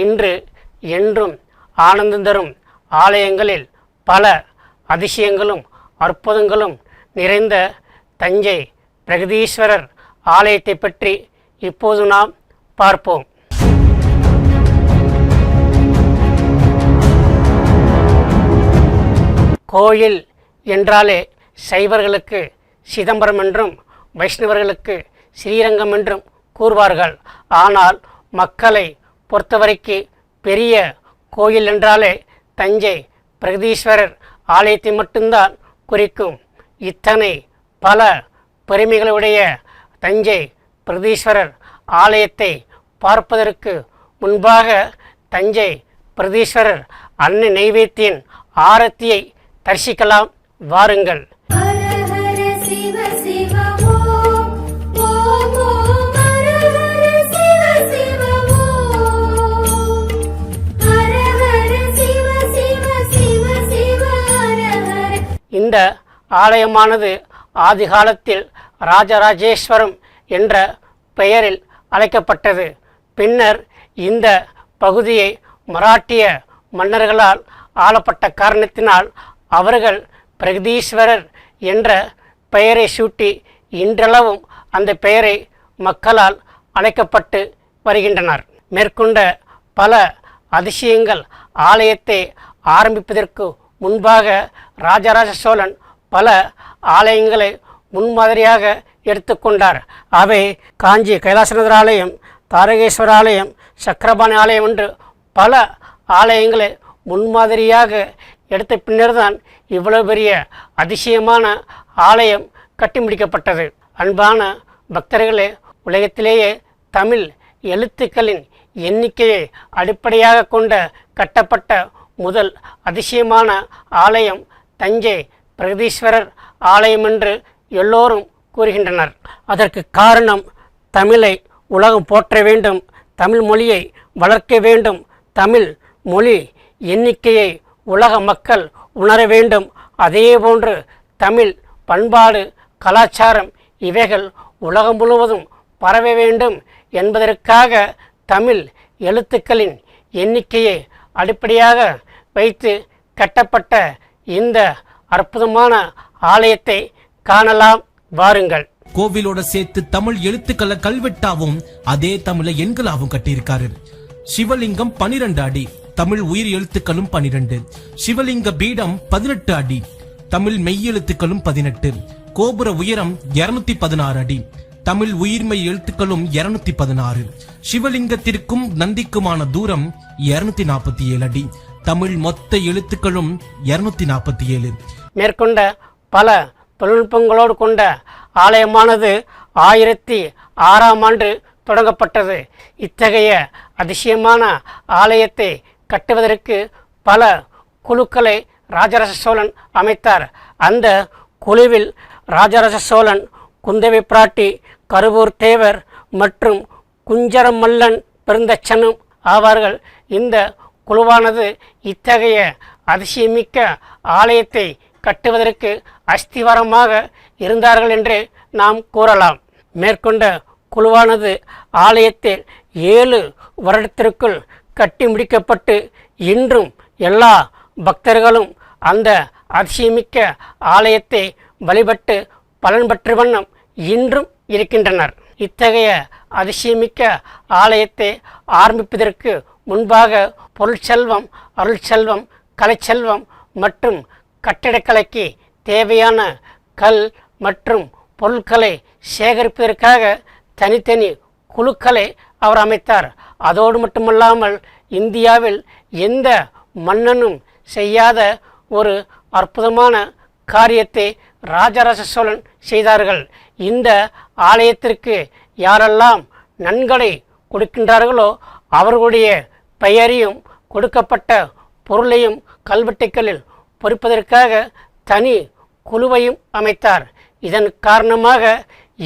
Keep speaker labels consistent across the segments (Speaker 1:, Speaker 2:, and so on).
Speaker 1: இன்று என்றும் ஆனந்தம் தரும் ஆலயங்களில் பல அதிசயங்களும் அற்புதங்களும் நிறைந்த தஞ்சை பிரகதீஸ்வரர் ஆலயத்தை பற்றி இப்போது நாம் பார்ப்போம். கோயில் என்றாலே சைவர்களுக்கு சிதம்பரம் என்றும் வைஷ்ணவர்களுக்கு ஸ்ரீரங்கம் என்றும் கூறுவார்கள். ஆனால் மக்களை பொறுத்தவரைக்கு பெரிய கோயில் என்றாலே தஞ்சை பிரகதீஸ்வரர் ஆலயத்தை மட்டும்தான் குறிக்கும். இத்தனை பல பெருமைகளுடைய தஞ்சை பிரதீஸ்வரர் ஆலயத்தை பார்ப்பதற்கு முன்பாக தஞ்சை பிரதீஸ்வரர் அன்னை நைவேத்தியின் ஆரத்தியை தரிசிக்கலாம். வாருங்கள். இந்த ஆலயமானது ஆதிகாலத்தில் ராஜராஜேஸ்வரம் என்ற பெயரில் அழைக்கப்பட்டது. பின்னர் இந்த பகுதியை மராட்டிய மன்னர்களால் ஆளப்பட்ட காரணத்தினால் அவர்கள் பிரகதீஸ்வரர் என்ற பெயரை சூட்டி இன்றளவும் அந்த பெயரை மக்களால் அழைக்கப்பட்டு வருகின்றனர். மேற்கொண்ட பல அதிசயங்கள் ஆலயத்தை ஆரம்பிப்பதற்கு முன்பாக ராஜராஜ சோழன் பல ஆலயங்களை முன்மாதிரியாக எடுத்துக்கொண்டார். அவை காஞ்சி கைலாசநாதர் ஆலயம் தாரகேஸ்வர ஆலயம் சக்கரபாணி ஆலயம் என்று பல ஆலயங்களை முன்மாதிரியாக எடுத்த பின்னர்தான் இவ்வளவு பெரிய அதிசயமான ஆலயம் கட்டி முடிக்கப்பட்டது அன்பான பக்தர்களே உலகத்திலேயே தமிழ் எழுத்துக்களின் எண்ணிக்கையை அடிப்படையாக கொண்ட கட்டப்பட்ட முதல் அதிசயமான ஆலயம் தஞ்சை பிரகதீஸ்வரர் ஆலயம் என்று எல்லோரும் கூறுகின்றனர். அதற்கு காரணம் தமிழை உலகம் போற்ற வேண்டும் தமிழ் மொழியை வளர்க்க வேண்டும் தமிழ் மொழி எண்ணிக்கையை உலக மக்கள் உணர வேண்டும். அதேபோன்று தமிழ் பண்பாடு கலாச்சாரம் இவைகள் உலகம் முழுவதும் பரவ வேண்டும் என்பதற்காக தமிழ் எழுத்துக்களின் எண்ணிக்கையை அடிப்படையாக வைத்து கட்டப்பட்ட இந்த அற்புதமான ஆலயத்தை காணலாம். வாருங்கள்.
Speaker 2: கோவிலோட சேர்த்து தமிழ் எழுத்துக்களை கல்வெட்டாவும் அதே தமிழை எண்களாவும் கட்டியிருக்காரு. சிவலிங்கம் பனிரெண்டு அடி தமிழ் உயிர் எழுத்துக்களும் பனிரெண்டு. சிவலிங்க பீடம் பதினெட்டு அடி தமிழ் மெய்யெழுத்துக்களும் பதினெட்டு. கோபுர உயரம் இருநூத்தி பதினாறு அடி தமிழ் உயிர்மை எழுத்துக்களும் இருநூத்தி பதினாறு. சிவலிங்கத்திற்கும் நந்திக்குமான தூரம் இருநூத்தி நாற்பத்தி ஏழு அடி தமிழ் மொத்த எழுத்துக்களும் இருநூத்தி நாற்பத்தி ஏழு.
Speaker 1: மேற்கொண்ட பல தொழில்நுட்பங்களோடு கொண்ட ஆலயமானது ஆயிரத்தி ஆறாம் ஆண்டு தொடங்கப்பட்டது. இத்தகைய அதிசயமான ஆலயத்தை கட்டுவதற்கு பல குழுக்களை ராஜராஜ சோழன் அமைத்தார். அந்த குழுவில் ராஜராஜ சோழன் குந்தவை பிராட்டி கருவூர் தேவர் மற்றும் குஞ்சரமல்லன் பெருந்தச்சனும் ஆவார்கள். இந்த குழுவானது இத்தகைய அதிசயமிக்க ஆலயத்தை கட்டுவதற்கு அஸ்திவாரமாக இருந்தார்கள் என்று நாம் கூறலாம். மேற்கொண்ட குழுவானது ஆலயத்தில் ஏழு வருடத்திற்குள் கட்டி முடிக்கப்பட்டு இன்றும் எல்லா பக்தர்களும் அந்த அதிசயமிக்க ஆலயத்தை வழிபட்டு பலன் பெற்ற வண்ணம் இன்றும் இருக்கின்றனர். இத்தகைய அதிசயமிக்க ஆலயத்தை ஆரம்பிப்பதற்கு முன்பாக பொருட்செல்வம் அருள்செல்வம் கலைச்செல்வம் மற்றும் கட்டிடக்கலைக்கு தேவையான கல் மற்றும் பொருட்களை சேகரிப்பதற்காக தனித்தனி குழுக்களை அவர் அமைத்தார். அதோடு மட்டுமல்லாமல் இந்தியாவில் எந்த மன்னனும் செய்யாத ஒரு அற்புதமான காரியத்தை ராஜராஜ சோழன் செய்தார்கள். இந்த ஆலயத்திற்கு யாரெல்லாம் நன்கொடை கொடுக்கின்றார்களோ அவர்களுடைய பெயரையும் கொடுக்கப்பட்ட பொருளையும் கல்வெட்டுக்களில் பொறிப்பதற்காக தனி குழுவையும் அமைத்தார். இதன் காரணமாக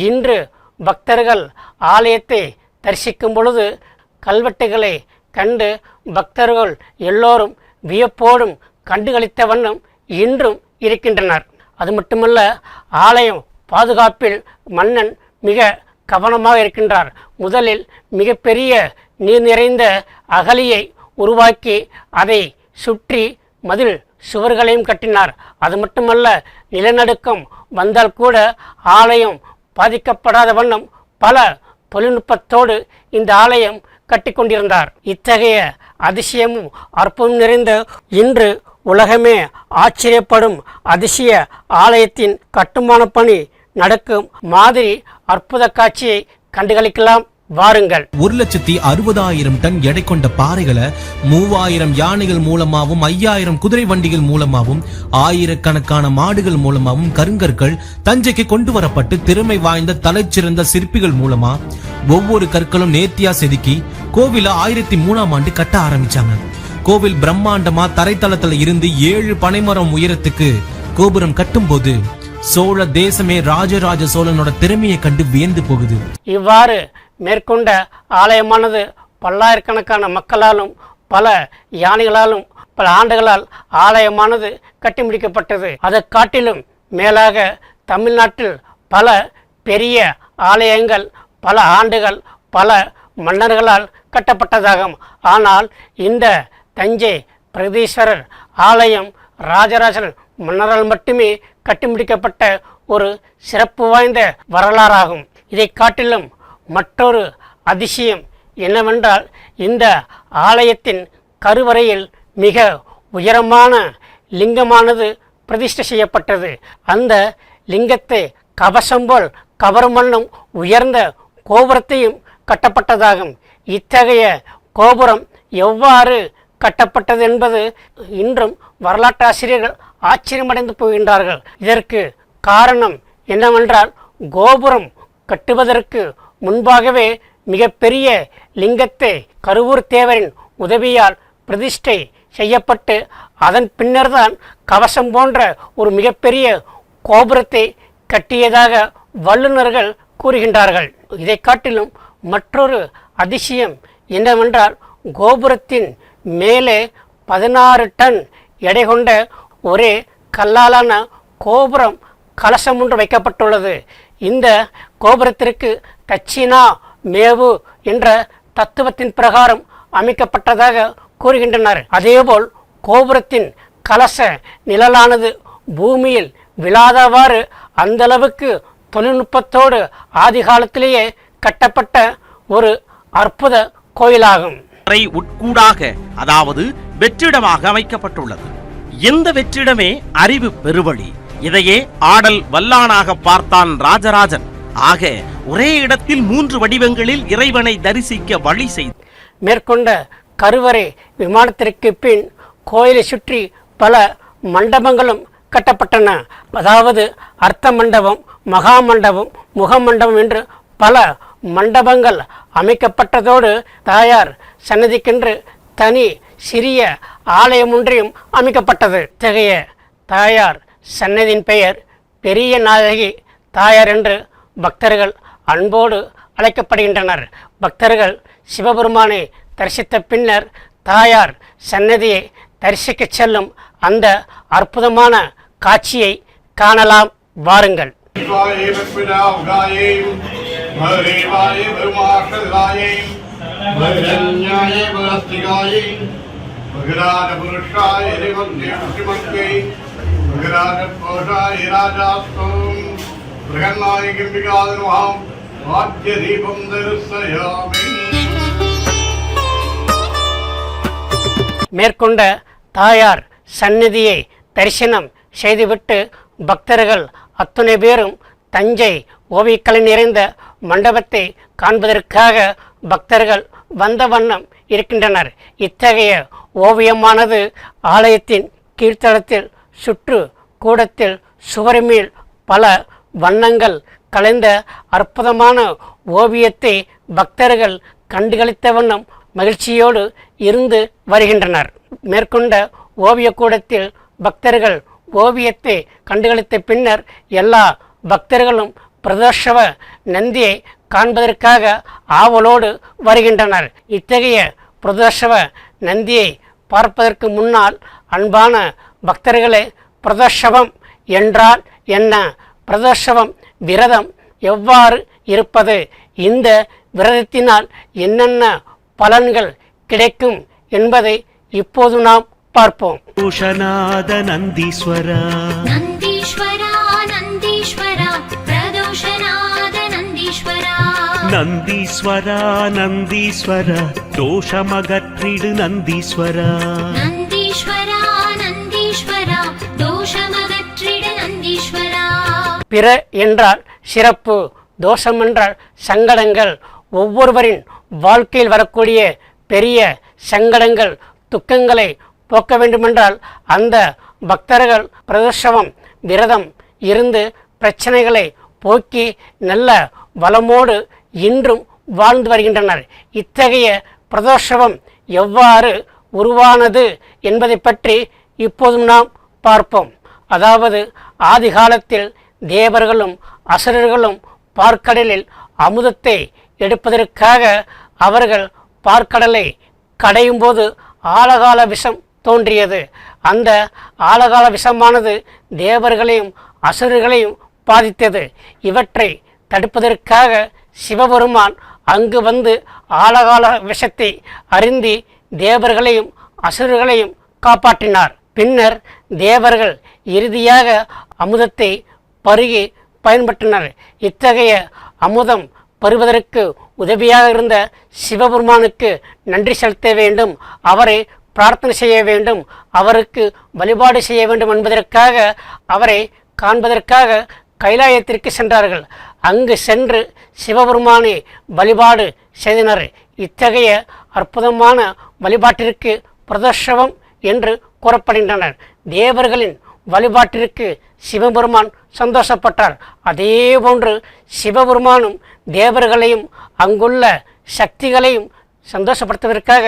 Speaker 1: இன்று பக்தர்கள் ஆலயத்தை தரிசிக்கும் பொழுது கல்வெட்டுகளை கண்டு பக்தர்கள் எல்லோரும் வியப்போடும் கண்டுகளித்த வண்ணம் இன்றும் இருக்கின்றனர். அது மட்டுமல்ல ஆலயம் பாதுகாப்பில் மன்னன் மிக கவனமாக இருக்கின்றார். முதலில் மிகப்பெரிய நீர் நிறைந்த அகலியை உருவாக்கி அதை சுற்றி மதில் சுவர்களையும் கட்டினார். அது மட்டுமல்ல நிலநடுக்கம் வந்தால் கூட ஆலயம் பாதிக்கப்படாத வண்ணம் பல தொழில்நுட்பத்தோடு இந்த ஆலயம் கட்டிக்கொண்டிருந்தார். இத்தகைய அதிசயமும் அற்புதம் நிறைந்த இன்று உலகமே ஆச்சரியப்படும் அதிசய ஆலயத்தின் கட்டுமான பணி நடக்கும் மாதிரி அற்புத காட்சியை கண்டுகளிக்கலாம். வாருங்கள்.
Speaker 2: ஒரு லட்சத்தி அறுபதாயிரம் டன் எடை கொண்ட பாறைகளை மூவாயிரம் யானைகள் மூலமாகவும் ஐயாயிரம் குதிரை வண்டிகள் மூலமாகவும் ஆயிரக்கணக்கான மாடுகள் மூலமாகவும் கருங்கற்கள் தஞ்சைக்கு கொண்டு வரப்பட்டு திறமை வாய்ந்த தலைச்சிறந்த சிற்பிகள் மூலமா ஒவ்வொரு கற்களும் நேர்த்தியா செதுக்கி கோவில ஆயிரத்தி மூணாம் ஆண்டு கட்ட ஆரம்பிச்சாங்க. கோவில் பிரம்மாண்டமா தரைத்தளத்துல இருந்து ஏழு பனைமரம் உயரத்துக்கு கோபுரம் கட்டும்போது சோழ தேசமே ராஜராஜ சோழனோட திறமையை கண்டு வியந்து போகுது.
Speaker 1: இவ்வாறு மேற்கொண்ட ஆலயமானது பல்லாயிரக்கணக்கான மக்களாலும் பல யானைகளாலும் பல ஆண்டுகளால் ஆலயமானது கட்டி முடிக்கப்பட்டது அதை காட்டிலும் மேலாக தமிழ்நாட்டில் பல பெரிய ஆலயங்கள் பல ஆண்டுகள் பல மன்னர்களால் கட்டப்பட்டதாகும். ஆனால் இந்த தஞ்சை பிரகதீஸ்வரர் ஆலயம் ராஜராஜன் மன்னரால் மட்டுமே கட்டி முடிக்கப்பட்ட ஒரு சிறப்பு வாய்ந்த வரலாறாகும். இதை காட்டிலும் மற்றொரு அதிசயம் என்னவென்றால் இந்த ஆலயத்தின் கருவறையில் மிக உயரமான லிங்கமானது பிரதிஷ்டை செய்யப்பட்டது. அந்த லிங்கத்தை கவசம் போல் கவரும் வண்ணம் உயர்ந்த கோபுரத்தையும் கட்டப்பட்டதாகும். இத்தகைய கோபுரம் எவ்வாறு கட்டப்பட்டது என்பது இன்றும் வரலாற்றாசிரியர்கள் ஆச்சரியமடைந்து போகின்றார்கள். இதற்கு காரணம் என்னவென்றால் கோபுரம் கட்டுவதற்கு முன்பாகவே மிகப்பெரிய லிங்கத்தை கருவூர் தேவரின் உதவியால் பிரதிஷ்டை செய்யப்பட்டு அதன் பின்னர்தான் கவசம் போன்ற ஒரு மிகப்பெரிய கோபுரத்தை கட்டியதாக வல்லுநர்கள் கூறுகின்றார்கள். இதை காட்டிலும் மற்றொரு அதிசயம் என்னவென்றால் கோபுரத்தின் மேலே பதினாறு டன் எடை கொண்ட ஒரே கல்லாலான கோபுரம் கலசம் ஒன்று வைக்கப்பட்டுள்ளது. இந்த கோபுரத்திற்கு டச்சினா மேவு என்ற தத்துவத்தின் பிரகாரம் அமைக்கப்பட்டதாக கூறுகின்றனர். அதேபோல் கோபுரத்தின் கலச நிழலானது பூமியில் விழாதவாறு அந்தளவுக்கு தொழில்நுட்பத்தோடு ஆதி காலத்திலேயே கட்டப்பட்ட ஒரு அற்புத கோயிலாகும்.
Speaker 3: உட்கூடாக அதாவது வெற்றிடமாக அமைக்கப்பட்டுள்ளது. இந்த வெற்றிடமே அறிவு பெருவழி. இதையே ஆடல் வல்லானாக பார்த்தான் ராஜராஜன். ஆக ஒரே இடத்தில் மூன்று வடிவங்களில் இறைவனை தரிசிக்க வழி செய்து
Speaker 1: மேற்கொண்ட கருவறை விமானத்திற்கு பின் கோயிலை சுற்றி பல மண்டபங்களும் கட்டப்பட்டன. அதாவது அர்த்த மண்டபம் மகா மண்டபம் முகமண்டபம் என்று பல மண்டபங்கள் அமைக்கப்பட்டதோடு தாயார் சன்னதிக்கென்று தனி சிறிய ஆலயம் ஒன்றையும் அமைக்கப்பட்டது. இத்தகைய தாயார் சன்னதியின் பெயர் பெரிய நாயகி தாயார் என்று பக்தர்கள் அன்போடு அழைக்கப்படுகின்றனர். பக்தர்கள் சிவபெருமானை தரிசித்த பின்னர் தாயார் சன்னதியை தரிசிக்கச் செல்லும் அந்த அற்புதமான காட்சியை காணலாம். வாருங்கள்.
Speaker 4: ராஜபுருஷாய ராஜாஸ்தோம்.
Speaker 1: மேற்கொண்ட தாயார் சந்நிதியை தரிசனம் செய்துவிட்டு பக்தர்கள் அத்துணை பேரும் தஞ்சை ஓவியக்கலை நிறைந்த மண்டபத்தை காண்பதற்காக பக்தர்கள் வந்த வண்ணம் இருக்கின்றனர். இத்தகைய ஓவியமானது ஆலயத்தின் கீழ்த்தளத்தில் சுற்று கூடத்தில் சுவர்மேல் பல வண்ணங்கள் கலைந்த அற்புதமான ஓவியத்தை பக்தர்கள் கண்டுகளித்த வண்ணம் மகிழ்ச்சியோடு இருந்து வருகின்றனர். மேற்கொண்ட ஓவியக்கூடத்தில் பக்தர்கள் ஓவியத்தை கண்டுகளித்த பின்னர் எல்லா பக்தர்களும் பிரதோஷவ நந்தியை காண்பதற்காக ஆவலோடு வருகின்றனர். இத்தகைய பிரதோஷவ நந்தியை பார்ப்பதற்கு முன்னால் அன்பான பக்தர்களே பிரதோஷவம் என்றால் என்ன? பிரதோஷவம் விரதம் எவ்வாறு இருப்பது? இந்த விரதத்தினால் என்னென்ன பலன்கள் கிடைக்கும் என்பதை இப்போது நாம் பார்ப்போம்.
Speaker 5: பூஷநாத நந்தீஸ்வரா. நந்தீஸ்வரா
Speaker 6: நந்தீஸ்வரா பிரதோஷநாத தோஷமகற்றிடு நந்தீஸ்வரா.
Speaker 1: பிற என்றால் சிறப்பு தோஷம் என்றால் சங்கடங்கள். ஒவ்வொருவரின் வாழ்க்கையில் வரக்கூடிய பெரிய சங்கடங்கள் துக்கங்களை போக்க வேண்டுமென்றால் அந்த பக்தர்கள் பிரதோஷவம் விரதம் இருந்து பிரச்சனைகளை போக்கி நல்ல வளமோடு இன்றும் வாழ்ந்து வருகின்றனர். இத்தகைய பிரதோஷவம் எவ்வாறு உருவானது என்பதை பற்றி இப்போதும் நாம் பார்ப்போம். அதாவது ஆதிகாலத்தில் தேவர்களும் அசுரர்களும் பார்க்கடலில் அமுதத்தை எடுப்பதற்காக அவர்கள் பார்க்கடலை கடையும் போது ஆழகால விஷம் தோன்றியது. அந்த ஆழகால விஷமானது தேவர்களையும் அசுரர்களையும் பாதித்தது. இவற்றை தடுப்பதற்காக சிவபெருமான் அங்கு வந்து ஆழகால விஷத்தை அருந்தி தேவர்களையும் அசுரர்களையும் காப்பாற்றினார். பின்னர் தேவர்கள் இறுதியாக அமுதத்தை பருகி பயன்பட்டனர் இத்தகைய அமுதம் பருவதற்கு உதவியாக இருந்த சிவபெருமானுக்கு நன்றி செலுத்த வேண்டும். அவரை பிரார்த்தனை செய்ய வேண்டும். அவருக்கு வழிபாடு செய்ய வேண்டும் என்பதற்காக அவரை காண்பதற்காக கைலாயத்திற்கு சென்றார்கள். அங்கு சென்று சிவபெருமானை வழிபாடு செய்தனர். இத்தகைய அற்புதமான வழிபாட்டிற்கு பிரதோஷவம் என்று கூறப்படுகின்றனர். தேவர்களின் வழிபாட்டிற்கு சிவபெருமான் சந்தோஷப்பட்டார். அதே போன்று சிவபெருமானும் தேவர்களையும் அங்குள்ள சக்திகளையும் சந்தோஷப்படுத்துவதற்காக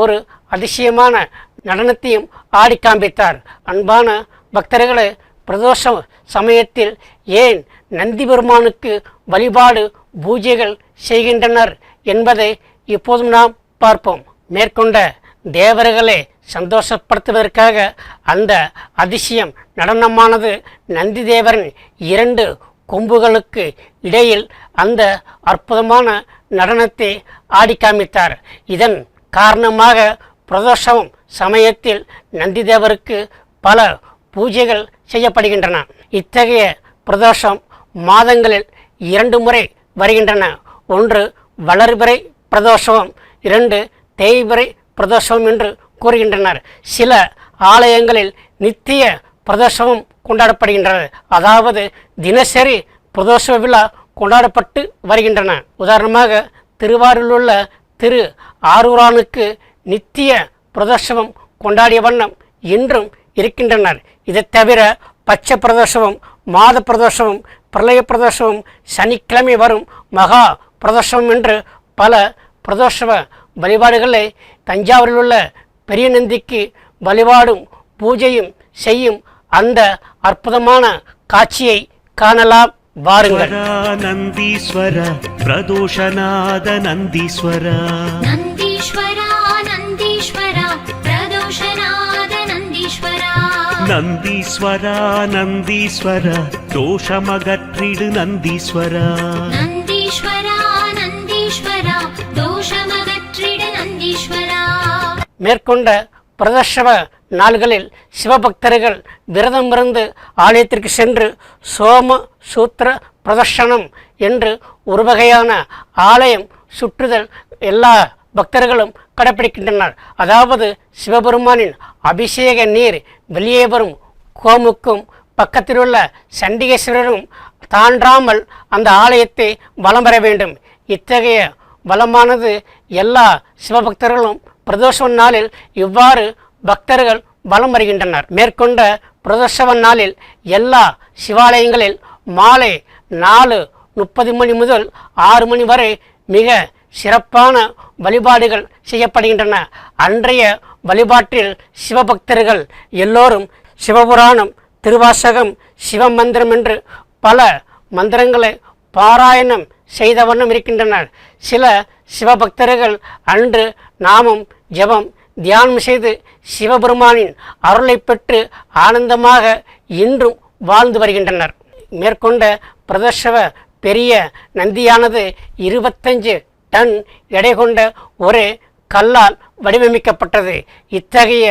Speaker 1: ஒரு அதிசயமான நடனத்தையும் ஆடி காண்பித்தார். அன்பான பக்தர்களே பிரதோஷ சமயத்தில் ஏன் நந்தி பெருமானுக்கு வழிபாடு பூஜைகள் செய்கின்றனர் என்பதை இப்போதும் நாம் பார்ப்போம். மேற்கொண்ட தேவர்களே சந்தோஷப்படுத்துவதற்காக அந்த அதிசயம் நடனமானது நந்தி தேவரின் இரண்டு கொம்புகளுக்கு இடையில் அந்த அற்புதமான நடனத்தை ஆடி காமித்தார். இதன் காரணமாக பிரதோஷம் சமயத்தில் நந்தி தேவருக்கு பல பூஜைகள் செய்யப்படுகின்றன. இத்தகைய பிரதோஷம் மாதங்களில் இரண்டு முறை வருகின்றன. ஒன்று வளர்பிறை பிரதோஷம் இரண்டு தேய்பிறை பிரதோஷம் என்று கூறுகின்றனர். சில ஆலயங்களில் நித்திய பிரதோஷமும் கொண்டாடப்படுகின்றது. அதாவது தினசரி பிரதோஷ விழா கொண்டாடப்பட்டு வருகின்றன. உதாரணமாக திருவாரூரில் உள்ள திரு ஆரூரானுக்கு நித்திய பிரதோஷமும் கொண்டாடிய வண்ணம் இன்றும் இருக்கின்றனர். இதைத் தவிர பச்சை பிரதோஷமும் மாத பிரதோஷமும் பிரளய பிரதோஷமும் சனிக்கிழமை வரும் மகா பிரதோஷம் என்று பல பிரதோஷவ வழிபாடுகளை தஞ்சாவூரில் உள்ள பெரிய நந்திக்கு வழிபாடும் பூஜையும் செய்யும் அந்த அற்புதமான காட்சியை காணலாம். வாருங்கள்.
Speaker 5: நந்தீஸ்வர பிரதோஷநாத நந்தீஸ்வர. நந்தீஸ்வரா
Speaker 6: நந்தீஸ்வரா நந்தீஸ்வர. தோஷமகற்றிடு நந்தீஸ்வரா.
Speaker 1: மேற்கொண்ட பிரதர்ஷவ நாள்களில் சிவபக்தர்கள் விரதம் இருந்து ஆலயத்திற்கு சென்று சோம சூத்திர பிரதர்ஷனம் என்று ஒரு வகையான ஆலயம் சுற்றுதல் எல்லா பக்தர்களும் கடைப்பிடிக்கின்றனர். அதாவது சிவபெருமானின் அபிஷேக நீர் வெளியே வரும் கோமுக்கும் பக்கத்தில் உள்ள சண்டிகேஸ்வரரும் தாண்டாமல் அந்த ஆலயத்தை வலம் பெற வேண்டும். இத்தகைய வளமானது எல்லா சிவபக்தர்களும் பிரதோஷவன் நாளில் இவ்வாறு பக்தர்கள் வலம் வருகின்றனர். மேற்கொண்ட பிரதோஷவ நாளில் எல்லா சிவாலயங்களில் மாலை நாலு முப்பது மணி முதல் ஆறு மணி வரை மிக சிறப்பான வழிபாடுகள் செய்யப்படுகின்றன. அன்றைய வழிபாட்டில் சிவபக்தர்கள் எல்லோரும் சிவபுராணம் திருவாசகம் சிவமந்திரம் என்று பல மந்திரங்களை பாராயணம் செய்தவண்ணம் இருக்கின்றனர். சில சிவபக்தர்கள் அன்று நாமும் ஜெபம் தியானம் செய்து சிவபெருமானின் அருளை பெற்று ஆனந்தமாக இன்றும் வாழ்ந்து வருகின்றனர். மேற்கொண்ட பிரதர்ஷவ பெரிய நந்தியானது இருபத்தஞ்சு டன் எடை கொண்ட ஒரு கல்லால் வடிவமைக்கப்பட்டது. இத்தகைய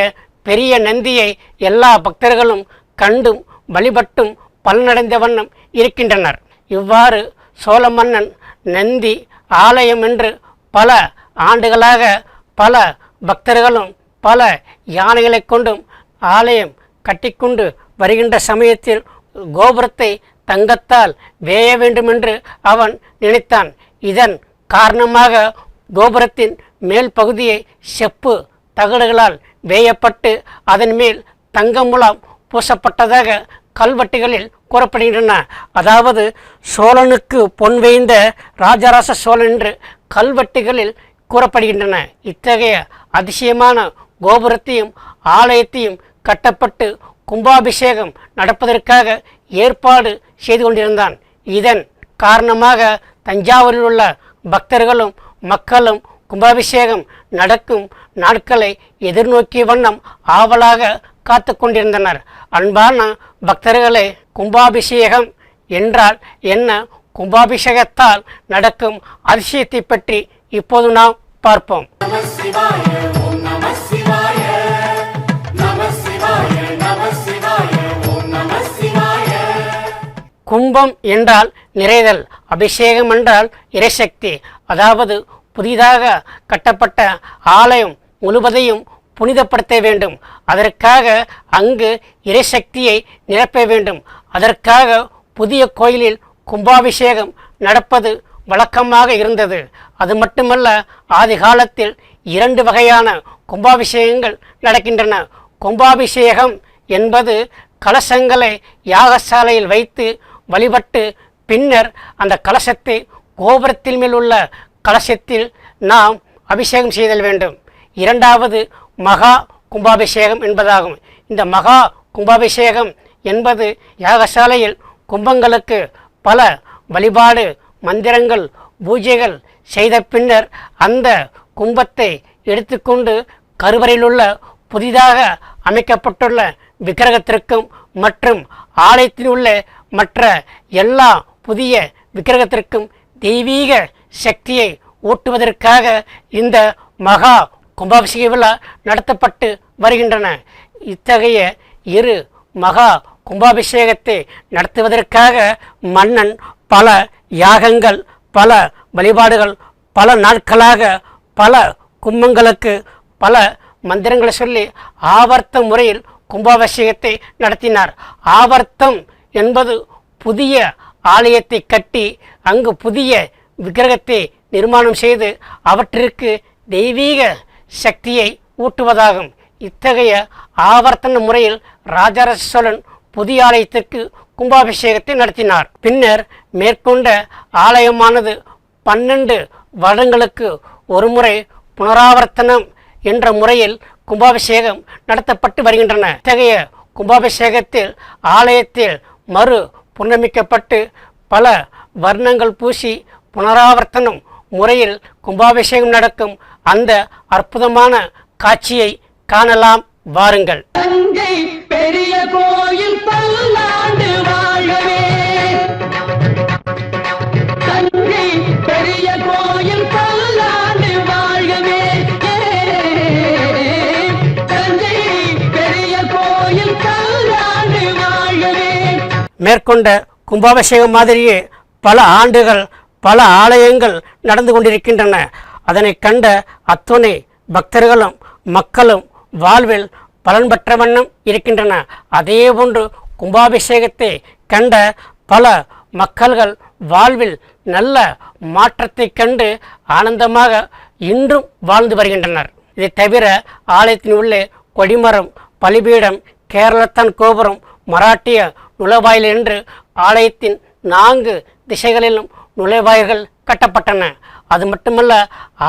Speaker 1: பெரிய நந்தியை எல்லா பக்தர்களும் கண்டும் வழிபட்டும் பலனடைந்த வண்ணம் இருக்கின்றனர். இவ்வாறு சோழ மன்னன் நந்தி ஆலயம் என்று பல ஆண்டுகளாக பல பக்தர்களும் பல யானைகளை கொண்டும் ஆலயம் கட்டிக்கொண்டு வருகின்ற சமயத்தில் கோபுரத்தை தங்கத்தால் வேய வேண்டுமென்று அவன் நினைத்தான். இதன் காரணமாக கோபுரத்தின் மேல் பகுதியை செப்பு தகடுகளால் வேயப்பட்டு அதன் மேல் தங்க முலாம் பூசப்பட்டதாக கல்வெட்டுகளில் கூறப்படுகின்றன. அதாவது சோழனுக்கு பொன் வேய்ந்த ராஜராச சோழன் என்று கல்வெட்டுகளில் கூறப்படுகின்றன. இத்தகைய அதிசயமான கோபுரத்தையும் ஆலயத்தையும் கட்டப்பட்டு கும்பாபிஷேகம் நடப்பதற்காக ஏற்பாடு செய்து கொண்டிருந்தான். இதன் காரணமாக தஞ்சாவூரில் உள்ள பக்தர்களும் மக்களும் கும்பாபிஷேகம் நடக்கும் நாட்களை எதிர்நோக்கிய வண்ணம் ஆவலாக காத்து கொண்டிருந்தனர். அன்பான பக்தர்களே கும்பாபிஷேகம் என்றால் என்ன? கும்பாபிஷேகத்தால் நடக்கும் அதிசயத்தை பற்றி இப்போது நாம் பார்ப்போம். கும்பம் என்றால் நிறைதல் அபிஷேகம் என்றால் இறைசக்தி. அதாவது புதிதாக கட்டப்பட்ட ஆலயம் முழுவதையும் புனிதப்படுத்த வேண்டும். அதற்காக அங்கு இறைசக்தியை நிரப்ப வேண்டும். அதற்காக புதிய கோயிலில் கும்பாபிஷேகம் நடப்பது வழக்கமாக இருந்தது. அது மட்டுமல்ல ஆதி காலத்தில் இரண்டு வகையான கும்பாபிஷேகங்கள் நடக்கின்றன. கும்பாபிஷேகம் என்பது கலசங்களை யாகசாலையில் வைத்து வழிபட்டு பின்னர் அந்த கலசத்தை கோபுரத்தில் மேல் உள்ள கலசத்தில் நாம் அபிஷேகம் செய்தல் வேண்டும். இரண்டாவது மகா கும்பாபிஷேகம் என்பதாகும். இந்த மகா கும்பாபிஷேகம் என்பது யாகசாலையில் கும்பங்களுக்கு பல வழிபாடு மந்திரங்கள் பூஜைகள் செய்த பின்னர் அந்த கும்பத்தை எடுத்துக்கொண்டு கருவறையிலுள்ள புதிதாக அமைக்கப்பட்டுள்ள விக்கிரகத்திற்கும் மற்றும் ஆலயத்தில் உள்ள மற்ற எல்லா புதிய விக்கிரகத்திற்கும் தெய்வீக சக்தியை ஊட்டுவதற்காக இந்த மகா கும்பாபிஷேக விழா நடத்தப்பட்டு வருகின்றன. இத்தகைய இரு மகா கும்பாபிஷேகத்தை நடத்துவதற்காக மன்னன் பல யாகங்கள் பல வழிபாடுகள் பல நாட்களாக பல கும்பங்களுக்கு பல மந்திரங்களை சொல்லி ஆவர்த்த முறையில் கும்பாபிஷேகத்தை நடத்தினார். ஆவர்த்தம் என்பது புதிய ஆலயத்தை கட்டி அங்கு புதிய விக்கிரகத்தை நிர்மாணம் செய்து அவற்றிற்கு தெய்வீக சக்தியை ஊட்டுவதாகும். இத்தகைய ஆவர்த்தன முறையில் ராஜராஜ சோழன் புதிய ஆலயத்திற்கு கும்பாபிஷேகத்தை நடத்தினார். பின்னர் மேற்கொண்ட ஆலயமானது பன்னெண்டு வருடங்களுக்கு ஒருமுறை புனராவர்த்தனம் என்ற முறையில் கும்பாபிஷேகம் நடத்தப்பட்டு வருகின்றன. இத்தகைய கும்பாபிஷேகத்தில் ஆலயத்தில் மறு புனரமைக்கப்பட்டு பல வர்ணங்கள் பூசி புனராவர்த்தனம் முறையில் கும்பாபிஷேகம் நடக்கும் அந்த அற்புதமான காட்சியை காணலாம். வாருங்கள்.
Speaker 7: பெரிய கோயில் பல்லாண்டு
Speaker 1: மேற்கொண்ட கும்பாபிஷேகம் மாதிரியே பல ஆண்டுகள் பல ஆலயங்கள் நடந்து கொண்டிருக்கின்றன. அதனை கண்ட அத்துணை பக்தர்களும் மக்களும் வாழ்வில் பலன் பெற்ற வண்ணம் இருக்கின்றன. அதே போன்று கும்பாபிஷேகத்தை கண்ட பல மக்கள்கள் வாழ்வில் நல்ல மாற்றத்தை கண்டு ஆனந்தமாக இன்றும் வாழ்ந்து வருகின்றனர். இதை தவிர ஆலயத்தின் உள்ளே கொடிமரம் பலிபீடம் கேரளத்தான் கோபுரம் மராட்டிய நுழைவாயில் என்று ஆலயத்தின் நான்கு திசைகளிலும் நுழைவாயில்கள் கட்டப்பட்டன. அது மட்டுமல்ல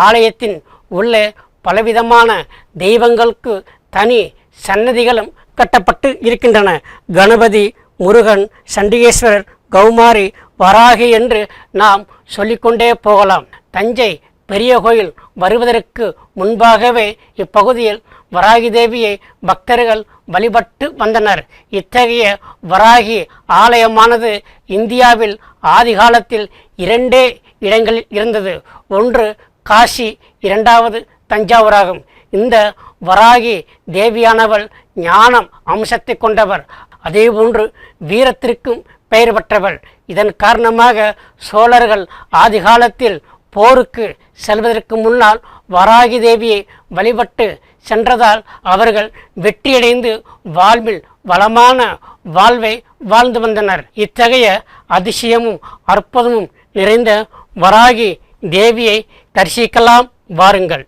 Speaker 1: ஆலயத்தின் உள்ளே பலவிதமான தெய்வங்களுக்கு தனி சன்னதிகளும் கட்டப்பட்டு இருக்கின்றன. கணபதி முருகன் சண்டிகேஸ்வரர் கௌமாரி வராகி என்று நாம் சொல்லிக்கொண்டே போகலாம். தஞ்சை பெரிய கோயில் வருவதற்கு முன்பாகவே இப்பகுதியில் வராகி தேவியை பக்தர்கள் வழிபட்டு வந்தனர். இத்தகைய வராகி ஆலயமானது இந்தியாவில் ஆதி காலத்தில் இரண்டே இடங்களில் இருந்தது. ஒன்று காசி இரண்டாவது தஞ்சாவூராகும். இந்த வராகி தேவியானவள் ஞானம் அம்சத்தை கொண்டவர். அதேபோன்று வீரத்திற்கும் பெயர் பெற்றவள். இதன் காரணமாக சோழர்கள் ஆதி காலத்தில் போருக்கு செல்வதற்கு முன்னால் வராகி தேவியை வழிபட்டு சென்றதால் அவர்கள் வெற்றியடைந்து வாழ்வில் வளமான வாழ்வை வாழ்ந்து வந்தனர். இத்தகைய அதிசயமும் அற்புதமும் நிறைந்த வராகி தேவியை தரிசிக்கலாம் வாருங்கள்.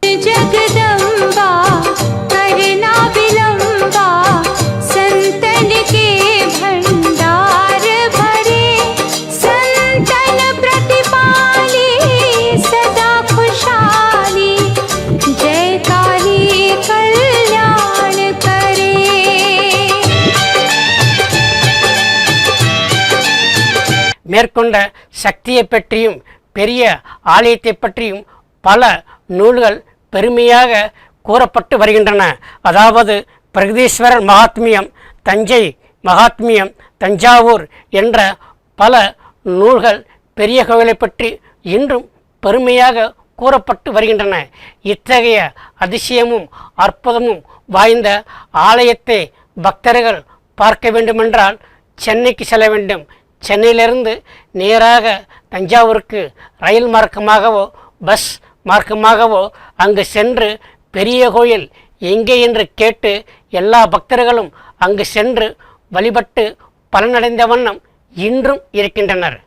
Speaker 1: மேற்கொண்ட சக்தியை பற்றியும் பெரிய ஆலயத்தை பற்றியும் பல நூல்கள் பெருமையாக கூறப்பட்டு வருகின்றன. அதாவது பிரகதீஸ்வரர் மகாத்மியம் தஞ்சை மகாத்மியம் தஞ்சாவூர் என்ற பல நூல்கள் பெரிய கோவிலை பற்றி இன்றும் பெருமையாக கூறப்பட்டு வருகின்றன. இத்தகைய அதிசயமும் அற்புதமும் வாய்ந்த ஆலயத்தை பக்தர்கள் பார்க்க வேண்டுமென்றால் சென்னைக்கு செல்ல வேண்டும். சென்னையிலிருந்து நேராக தஞ்சாவூருக்கு ரயில் மார்க்கமாகவோ பஸ் மார்க்கமாகவோ அங்கு சென்று பெரிய கோயில் எங்கே என்று கேட்டு எல்லா பக்தர்களும் அங்கு சென்று வழிபட்டு பலனடைந்த வண்ணம் இன்றும் இருக்கின்றனர்.